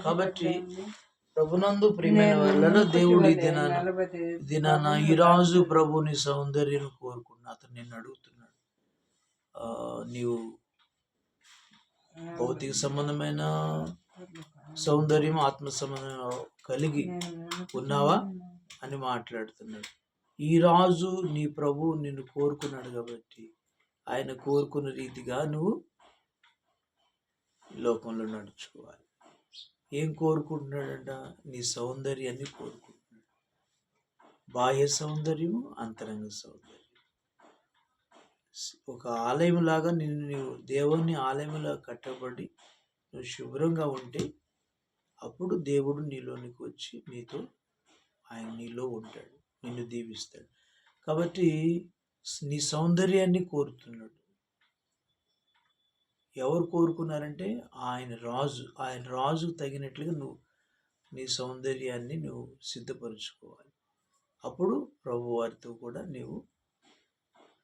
కాబట్టి ప్రభునందు ప్రియమైన వాళ్ళలో దేవుడు ఈ దినాన దినాన ఈ రాజు ప్రభుని సౌందర్యం కోరుకున్న అతను నిన్ను అడుగుతున్నాడు. ఆ, నీవు భౌతిక సంబంధమైన సౌందర్యం ఆత్మ సంబంధం కలిగి ఉన్నావా అని మాట్లాడుతున్నాడు. ఈ రాజు నీ ప్రభు నిన్ను కోరుకున్నాడు కాబట్టి ఆయన కోరుకున్న రీతిగా నువ్వు లోకంలో నడుచుకోవాలి. ఏం కోరుకుంటున్నాడంట? నీ సౌందర్యాన్ని కోరుకుంటున్నాడు. బాహ్య సౌందర్యము అంతరంగ సౌందర్యం ఒక ఆలయం లాగా నిన్ను నీవు దేవుని ఆలయంలా కట్టబడి నువ్వు శుభ్రంగా ఉంటే అప్పుడు దేవుడు నీలోనికి వచ్చి నీతో ఆయన నీలో ఉంటాడు నిన్ను దీవిస్తాడు. కాబట్టి నీ సౌందర్యాన్ని కోరుతున్నాడు. ఎవరు కోరుకున్నారంటే ఆయన రాజు ఆయన రాజుకు తగినట్లుగా నువ్వు నీ సౌందర్యాన్ని నువ్వు సిద్ధపరచుకోవాలి. అప్పుడు ప్రభు వారితో కూడా నీవు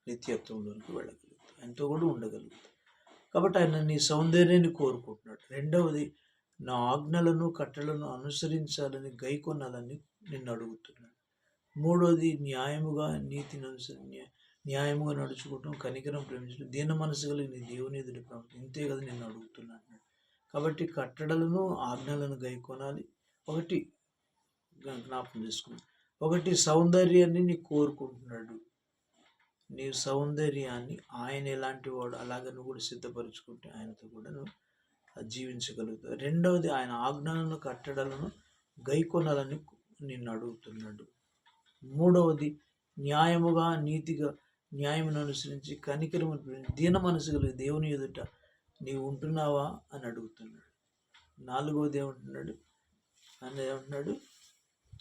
నిత్యత్వంలోనికి వెళ్ళగలుగుతావు. ఆయనతో కూడా ఉండగలుగుతావు. కాబట్టి ఆయన నీ సౌందర్యాన్ని కోరుకుంటున్నాడు. రెండవది నా ఆజ్ఞలను కట్టలను అనుసరించాలని గైకొనాలని నిన్ను అడుగుతున్నాడు. మూడవది న్యాయముగా నీతిని అనుసరి న్యాయముగా నడుచుకోవటం కనికరం ప్రేమించడం దీన మనసు కలిగి నీ దేవుని ఎదుటి ప్రవర్తన ఇంతే కదా నేను అడుగుతున్నాను కాబట్టి కట్టడలను ఆజ్ఞలను గైకొనాలి. ఒకటి జ్ఞాపకం చేసుకున్నాను ఒకటి సౌందర్యాన్ని నీ కోరుకుంటున్నాడు. నీ సౌందర్యాన్ని ఆయన ఎలాంటి వాడు అలాగే నువ్వు కూడా సిద్ధపరచుకుంటే ఆయనతో కూడా నువ్వు జీవించగలుగుతావు. రెండవది ఆయన ఆజ్ఞలను కట్టడలను గైకొనాలని నిన్ను అడుగుతున్నాడు. మూడవది న్యాయముగా నీతిగా న్యాయమును అనుసరించి కనికరము దీన మనసు కలిగి దేవుని ఎదుట నీవు ఉంటున్నావా అని అడుగుతున్నాడు. నాలుగవది ఏమంటున్నాడు ఆయన ఏమంటున్నాడు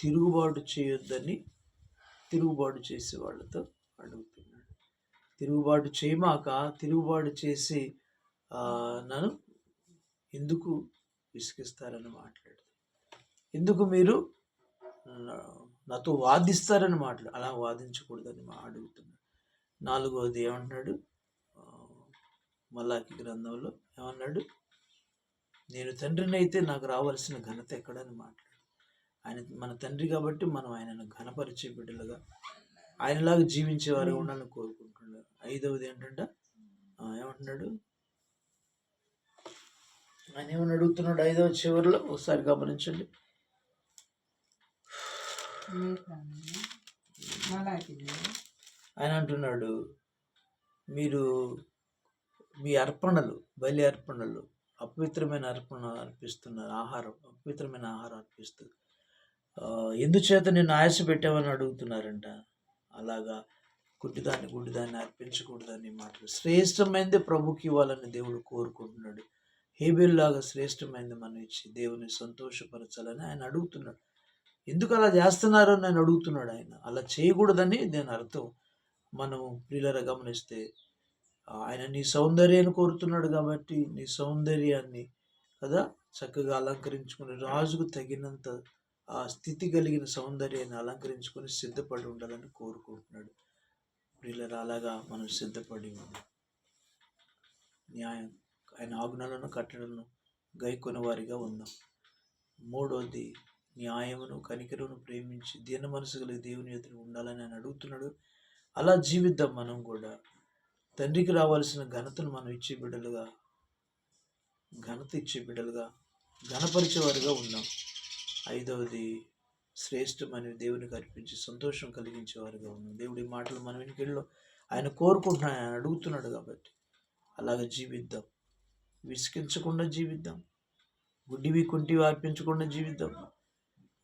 తిరుగుబాటు చేయొద్దని తిరుగుబాటు చేసే వాళ్ళతో అడుగుతున్నాడు. తిరుగుబాటు చేయమాక తిరుగుబాటు చేసి నన్ను ఎందుకు విసిగిస్తారని మాట్లాడు ఎందుకు మీరు నాతో వాదిస్తారని మాట్లాడు అలా వాదించకూడదని అడుగుతున్నాడు. నాలుగవది ఏమంటున్నాడు? మల్లాకి గ్రంథంలో ఏమన్నాడు? నేను తండ్రిని అయితే నాకు రావాల్సిన ఘనత ఎక్కడని మాట్లాడు. ఆయన మన తండ్రి కాబట్టి మనం ఆయనను ఘనపరిచే బిడ్డలుగా ఆయనలాగా జీవించేవారు ఉండాలని కోరుకుంటున్నాడు. ఐదవది ఏంటంటే? ఏమంటున్నాడు? ఆయన ఏమని అడుగుతున్నాడు ఐదవ చివరిలో? ఒకసారి గమనించండి. ఆయన అంటున్నాడు మీరు మీ అర్పణలు బలి అర్పణలు అపవిత్రమైన అర్పణ అర్పిస్తున్నారు ఆహారం అపవిత్రమైన ఆహారం అర్పిస్తుంది ఎందుచేత నేను ఆయాస పెట్టామని అడుగుతున్నారంట? అలాగా గుడ్డిదాన్ని గుడ్డిదాన్ని అర్పించకూడదని మాటలు. శ్రేష్టమైనది ప్రభుకి ఇవ్వాలని దేవుడు కోరుకుంటున్నాడు. హేబిల్లాగా శ్రేష్టమైనది మనం ఇచ్చి దేవుని సంతోషపరచాలని ఆయన అడుగుతున్నాడు. ఎందుకు అలా చేస్తున్నారో నేను అడుగుతున్నాడు ఆయన. అలా చేయకూడదని నేను అర్థం మనం ప్రియులరా గమనిస్తే ఆయన నీ సౌందర్యాన్ని కోరుతున్నాడు కాబట్టి నీ సౌందర్యాన్ని కదా చక్కగా అలంకరించుకుని రాజుకు తగినంత ఆ స్థితి కలిగిన సౌందర్యాన్ని అలంకరించుకొని సిద్ధపడి ఉండాలని కోరుకుంటున్నాడు. ప్రియులరా అలాగా మనం సిద్ధపడి ఉన్నాం న్యాయం ఆయన ఆజ్ఞలను కట్టడలను గైకొని వారిగా ఉన్నాం మూడోది న్యాయమును కనికరును ప్రేమించి దీన మనసు కలిగి దేవుని ఎదురు ఉండాలని ఆయన అడుగుతున్నాడు. అలా జీవిద్దాం మనం కూడా. తండ్రికి రావాల్సిన ఘనతను మనం ఇచ్చే బిడ్డలుగా ఘనత ఇచ్చే బిడ్డలుగా ఘనపరిచేవారుగా ఉన్నాం. ఐదవది శ్రేష్టమని దేవునికి అర్పించి సంతోషం కలిగించేవారుగా ఉన్నాం. దేవుడి మాటలు మన వెనుకల్లో ఆయన కోరుకుంటున్నాడు ఆయన అడుగుతున్నాడు కాబట్టి. అలాగ జీవిద్దాం. విసిగించకుండా జీవిద్దాం. గుడ్డివి కుంటివి అర్పించకుండా జీవిద్దాం.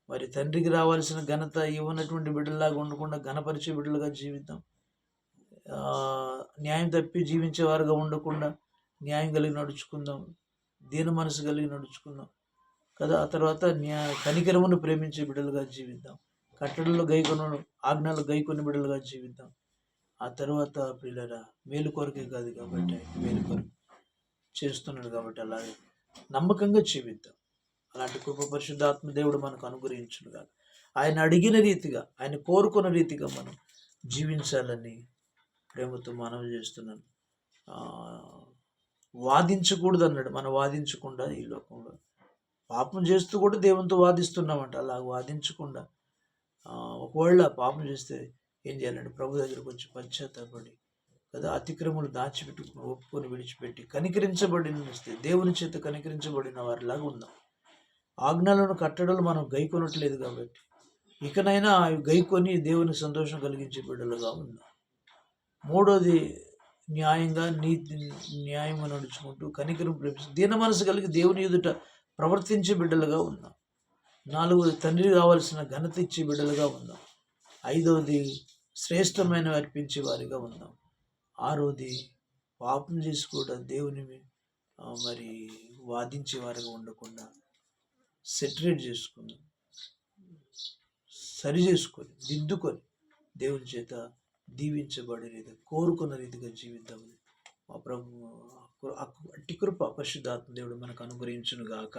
మరి తండ్రికి రావాల్సిన ఘనత ఇవ్వనటువంటి బిడ్డలాగా ఉండకుండా ఘనపరిచే బిడ్డలుగా జీవిద్దాం. న్యాయం తప్పి జీవించేవారుగా ఉండకుండా న్యాయం కలిగి నడుచుకుందాం. దీన మనసు కలిగి నడుచుకుందాం. కదా ఆ తర్వాత న్యాయ కనికరమును ప్రేమించే బిడ్డలుగా జీవిద్దాం. కట్టడలు గైకొన ఆజ్ఞలు గైకొని బిడ్డలుగా జీవిద్దాం. ఆ తర్వాత పిల్లరా మేలు కొరకే కాదు కాబట్టి మేలు కొరకు చేస్తున్నాడు కాబట్టి అలాగే నమ్మకంగా జీవిద్దాం. అలాంటి కృప పరిశుద్ధాత్మ దేవుడు మనకు అనుగ్రహించుగా ఆయన అడిగిన రీతిగా ఆయన కోరుకున్న రీతిగా మనం జీవించాలని ప్రేమతో మనవి చేస్తున్నాను. వాదించకూడదు అన్నాడు మనం వాదించకుండా ఈ లోకంలో పాపం చేస్తూ కూడా దేవునితో వాదిస్తున్నామంట. అలా వాదించకుండా ఒకవేళ పాపం చేస్తే ఏం చేయాలంటే ప్రభు దగ్గరకు వచ్చి పశ్చాత్తాపడి కదా అతిక్రములు దాచిపెట్టుకుని ఒప్పుకొని విడిచిపెట్టి కనికరించబడిన దేవుని చేత కనికరించబడిన వారిలాగా ఉందాం. ఆజ్ఞలను కట్టడలు మనం గైకొనట్లేదు కాబట్టి. ఇకనైనా అవి గైకొని దేవుని సంతోషం కలిగించే బిడ్డలుగా ఉన్నాం మూడోది న్యాయంగా నీతి న్యాయంగా నడుచుకుంటూ కనికరం ప్రేమిస్తూ దీన మనసు కలిగి దేవుని ఎదుట ప్రవర్తించే బిడ్డలుగా ఉందాం. నాలుగోది తండ్రి కావాల్సిన ఘనత ఇచ్చే బిడ్డలుగా ఉందాం. ఐదవది శ్రేష్టమైన అర్పించే వారిగా ఉందాం. ఆరోది పాపం చేసుకోవడం దేవుని మరి వాదించే వారిగా ఉండకుండా సెటరేట్ చేసుకుందాం సరి చేసుకొని దిద్దుకొని దేవుని చేత దీవించబడే రీతిగా కోరుకున్న రీతిగా జీవిద్దామని మా ప్రభు అట్టి కృప పరిశుద్ధాత్మ దేవుడు మనకు అనుగ్రహించును గాక